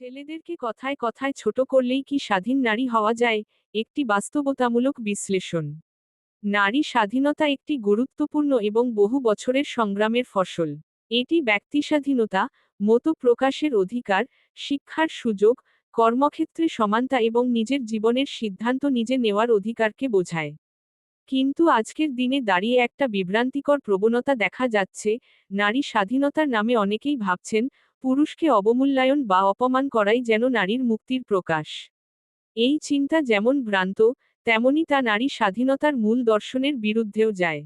ছেলেদেরকে কথায় কথায় ছোট করলেই কি স্বাধীন নারী হওয়া যায়? একটি বাস্তবতামূলক বিশ্লেষণ। নারী স্বাধীনতা একটি গুরুত্বপূর্ণ এবং বহু বছরের সংগ্রামের ফসল। এটি ব্যক্তি স্বাধীনতা মতো প্রকাশের অধিকার, শিক্ষার সুযোগ, কর্মক্ষেত্রে সমানতা এবং নিজের জীবনের সিদ্ধান্ত নিজে নেওয়ার অধিকারকে বোঝায়। কিন্তু আজকের দিনে দাঁড়িয়ে একটা বিভ্রান্তিকর প্রবণতা দেখা যাচ্ছে, নারী স্বাধীনতার নামে অনেকেই ভাবছেন পুরুষকে অবমূল্যায়ন বা অপমান করাই যেন নারীর মুক্তির প্রকাশ। এই চিন্তা যেমন ভ্রান্ত, তেমনি তা নারী স্বাধীনতার মূল দর্শনের বিরুদ্ধেও যায়।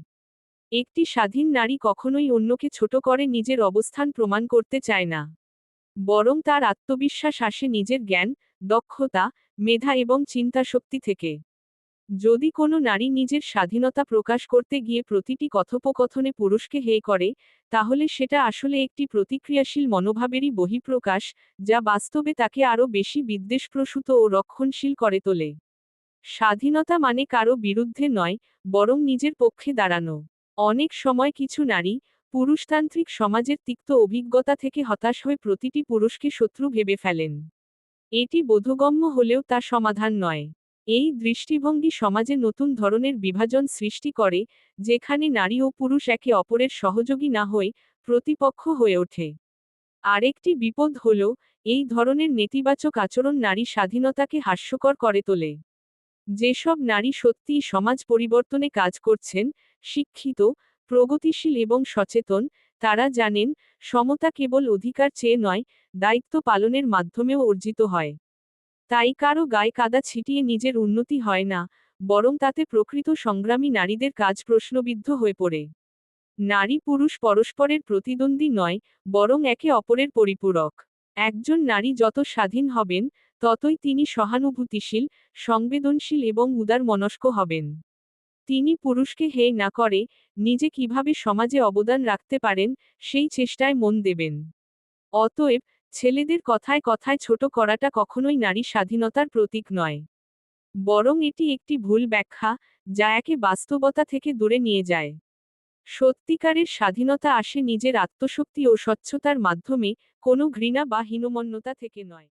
একটি স্বাধীন নারী কখনোই অন্যকে ছোট করে নিজের অবস্থান প্রমাণ করতে চায় না। বরং তার আত্মবিশ্বাস আসে নিজের জ্ঞান, দক্ষতা, মেধা এবং চিন্তাশক্তি থেকে। যদি কোনো নারী নিজের স্বাধীনতা প্রকাশ করতে গিয়ে প্রতিটি কথোপকথনে পুরুষকে হে করে, তাহলে সেটা আসলে একটি প্রতিক্রিয়াশীল মনোভাবেরই বহিঃপ্রকাশ, যা বাস্তবে তাকে আরও বেশি বিদ্বেষপ্রসূত ও রক্ষণশীল করে তোলে। স্বাধীনতা মানে কারও বিরুদ্ধে নয়, বরং নিজের পক্ষে দাঁড়ানো। অনেক সময় কিছু নারী, পুরুষতান্ত্রিক সমাজের তিক্ত অভিজ্ঞতা থেকে হতাশ হয়ে প্রতিটি পুরুষকে শত্রু ভেবে ফেলেন। এটি বোধগম্য হলেও তা সমাধান নয়। এই দৃষ্টিভঙ্গি সমাজে নতুন ধরনের বিভাজন সৃষ্টি করে, যেখানে নারী ও পুরুষ একে অপরের সহযোগী না হয়ে প্রতিপক্ষ হয়ে ওঠে। আরেকটি বিপদ হল, এই ধরনের নেতিবাচক আচরণ নারী স্বাধীনতাকে হাস্যকর করে তোলে। যেসব নারী সত্যিই সমাজ পরিবর্তনে কাজ করছেন, শিক্ষিত, প্রগতিশীল এবং সচেতন, তারা জানেন, সমতা কেবল অধিকার চেয়ে নয়, দায়িত্ব পালনের মাধ্যমেও অর্জিত হয়। তাই কারও গায়ে কাদা ছিটিয়ে নিজের উন্নতি হয় না, বরং তাতে প্রকৃত সংগ্রামী নারীদের কাজ প্রশ্নবিদ্ধ হয়ে পড়ে। নারী পুরুষ পরস্পরের প্রতিদ্বন্দ্বী নয়, বরং একে অপরের পরিপূরক। একজন নারী যত স্বাধীন হবেন, ততই তিনি সহানুভূতিশীল, সংবেদনশীল এবং উদার মনস্ক হবেন। তিনি পুরুষকে হে না করে, নিজে কীভাবে সমাজে অবদান রাখতে পারেন, সেই চেষ্টায় মন দেবেন। অতএব ছেলেদের কথায় কথায় ছোট করাটা কখনোই নারী স্বাধীনতার প্রতীক নয়। বরং এটি একটি ভুল ব্যাখ্যা, যা একে বাস্তবতা থেকে দূরে নিয়ে যায়। সত্যিকারের স্বাধীনতা আসে নিজের আত্মশক্তি ও স্বচ্ছতার মাধ্যমে, কোনো ঘৃণা বা হীনমন্যতা থেকে নয়।